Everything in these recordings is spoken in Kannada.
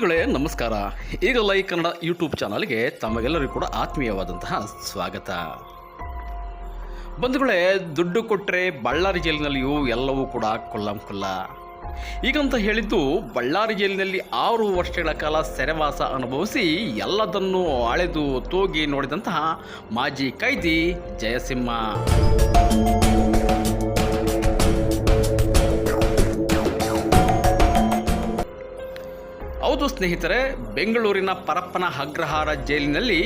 ಬಂಧುಗಳೇ ನಮಸ್ಕಾರ. ಈಗ ಲೈ ಕನ್ನಡ ಯೂಟ್ಯೂಬ್ ಚಾನಲ್ಗೆ ತಮಗೆಲ್ಲರಿಗೂ ಕೂಡ ಆತ್ಮೀಯವಾದಂತಹ ಸ್ವಾಗತ. ಬಂಧುಗಳೇ, ದುಡ್ಡು ಕೊಟ್ಟರೆ ಬಳ್ಳಾರಿ ಜೈಲಿನಲ್ಲಿಯೂ ಎಲ್ಲವೂ ಕೂಡ ಕೊಲ್ಲಂ ಕೊಲ್ಲ. ಈಗಂತ ಹೇಳಿದ್ದು, ಬಳ್ಳಾರಿ ಜೈಲಿನಲ್ಲಿ ಆರು ವರ್ಷಗಳ ಕಾಲ ಸೆರೆವಾಸ ಅನುಭವಿಸಿ ಎಲ್ಲದನ್ನೂ ಅಳೆದು ತೂಗಿ ನೋಡಿದಂತಹ ಮಾಜಿ ಕೈದಿ ಜಯಸಿಂಹ. ಹೌದು ಸ್ನೇಹಿತರೆ, ಬೆಂಗಳೂರಿನ ಪರಪ್ಪನ ಅಗ್ರಹಾರ ಜೈಲಿನಲ್ಲಿ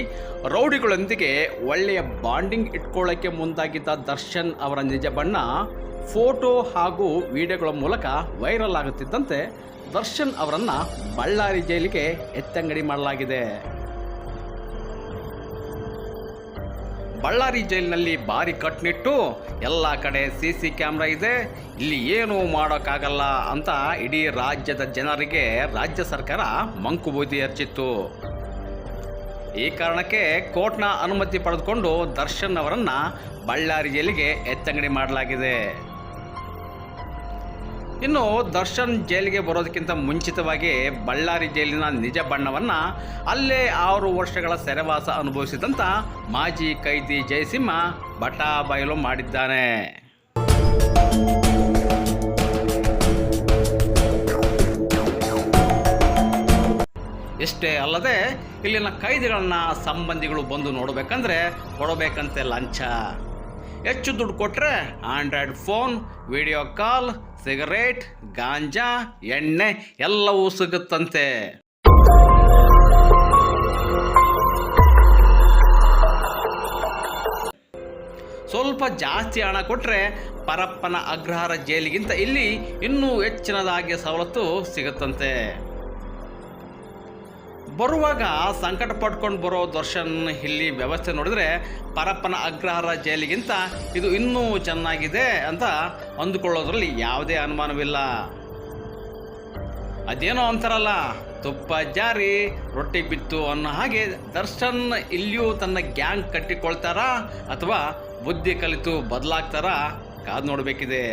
ರೌಡಿಗಳೊಂದಿಗೆ ಒಳ್ಳೆಯ ಬಾಂಡಿಂಗ್ ಇಟ್ಕೊಳ್ಳೋಕ್ಕೆ ಮುಂದಾಗಿದ್ದ ದರ್ಶನ್ ಅವರ ನಿಜ ಬಣ್ಣ ಫೋಟೋ ಹಾಗೂ ವಿಡಿಯೋಗಳ ಮೂಲಕ ವೈರಲ್ ಆಗುತ್ತಿದ್ದಂತೆ ದರ್ಶನ್ ಅವರನ್ನು ಬಳ್ಳಾರಿ ಜೈಲಿಗೆ ಎತ್ತಂಗಡಿ ಮಾಡಲಾಗಿದೆ. ಬಳ್ಳಾರಿ ಜೈಲಿನಲ್ಲಿ ಭಾರಿ ಕಟ್ನಿಟ್ಟು ಎಲ್ಲ ಕಡೆ ಸಿ ಸಿ ಕ್ಯಾಮ್ರಾ ಇದೆ. ಇಲ್ಲಿ ಏನೂ ಮಾಡೋಕ್ಕಾಗಲ್ಲ ಅಂತ ಇಡೀ ರಾಜ್ಯದ ಜನರಿಗೆ ರಾಜ್ಯ ಸರ್ಕಾರ ಮಂಕುಬೂದಿ ಹಚ್ಚಿತ್ತು ಈ ಕಾರಣಕ್ಕೆ ಕೋರ್ಟ್ನ ಅನುಮತಿ ಪಡೆದುಕೊಂಡು ದರ್ಶನ್ ಅವರನ್ನು ಬಳ್ಳಾರಿ ಜೈಲಿಗೆ ಎತ್ತಂಗಡಿ ಮಾಡಲಾಗಿದೆ. ಇನ್ನು ದರ್ಶನ್ ಜೈಲಿಗೆ ಬರೋದಕ್ಕಿಂತ ಮುಂಚಿತವಾಗಿ ಬಳ್ಳಾರಿ ಜೈಲಿನ ನಿಜ ಬಣ್ಣವನ್ನು ಅಲ್ಲೇ ಆರು ವರ್ಷಗಳ ಸೆರೆವಾಸ ಅನುಭವಿಸಿದಂಥ ಮಾಜಿ ಕೈದಿ ಜಯಸಿಂಹ ಬಟಾ ಬಯಲು ಮಾಡಿದ್ದಾನೆ. ಇಷ್ಟೇ ಅಲ್ಲದೆ ಇಲ್ಲಿನ ಕೈದಿಗಳನ್ನ ಸಂಬಂಧಿಗಳು ಬಂದು ನೋಡಬೇಕಂದ್ರೆ ಕೊಡಬೇಕಂತೆ ಲಂಚ. ಹೆಚ್ಚು ದುಡ್ಡು ಕೊಟ್ಟರೆ android phone video call cigarette ಗಾಂಜಾ ಎಣ್ಣೆ ಎಲ್ಲವೂ ಸಿಗುತ್ತಂತೆ. ಸ್ವಲ್ಪ ಜಾಸ್ತಿ ಹಣ ಕೊಟ್ಟರೆ ಪರಪ್ಪನ ಅಗ್ರಹಾರ ಜೈಲಿಗಿಂತ ಇಲ್ಲಿ ಇನ್ನೂ ಹೆಚ್ಚಿನದಾಗಿ ಸವಲತ್ತು ಸಿಗುತ್ತಂತೆ. ಬರುವಾಗ ಸಂಕಟ ಪಡ್ಕೊಂಡು ಬರೋ ದರ್ಶನ್ ಇಲ್ಲಿ ವ್ಯವಸ್ಥೆ ನೋಡಿದ್ರೆ ಪರಪ್ಪನ ಅಗ್ರಹಾರ ಜೈಲಿಗಿಂತ ಇದು ಇನ್ನೂ ಚೆನ್ನಾಗಿದೆ ಅಂತ ಅಂದುಕೊಳ್ಳೋದ್ರಲ್ಲಿ ಯಾವುದೇ ಅನುಮಾನವಿಲ್ಲ. ಅದೇನೋ ಅಂತಾರಲ್ಲ, ತುಪ್ಪ ಜಾರಿ, ರೊಟ್ಟಿ ಬಿತ್ತು ಅನ್ನೋ ಹಾಗೆ ದರ್ಶನ್ ಇಲ್ಲಿಯೂ ತನ್ನ ಗ್ಯಾಂಗ್ ಕಟ್ಟಿಕೊಳ್ತಾರಾ ಅಥವಾ ಬುದ್ಧಿ ಕಲಿತು ಬದಲಾಗ್ತಾರಾ ಕಾದು ನೋಡಬೇಕಿದೆ.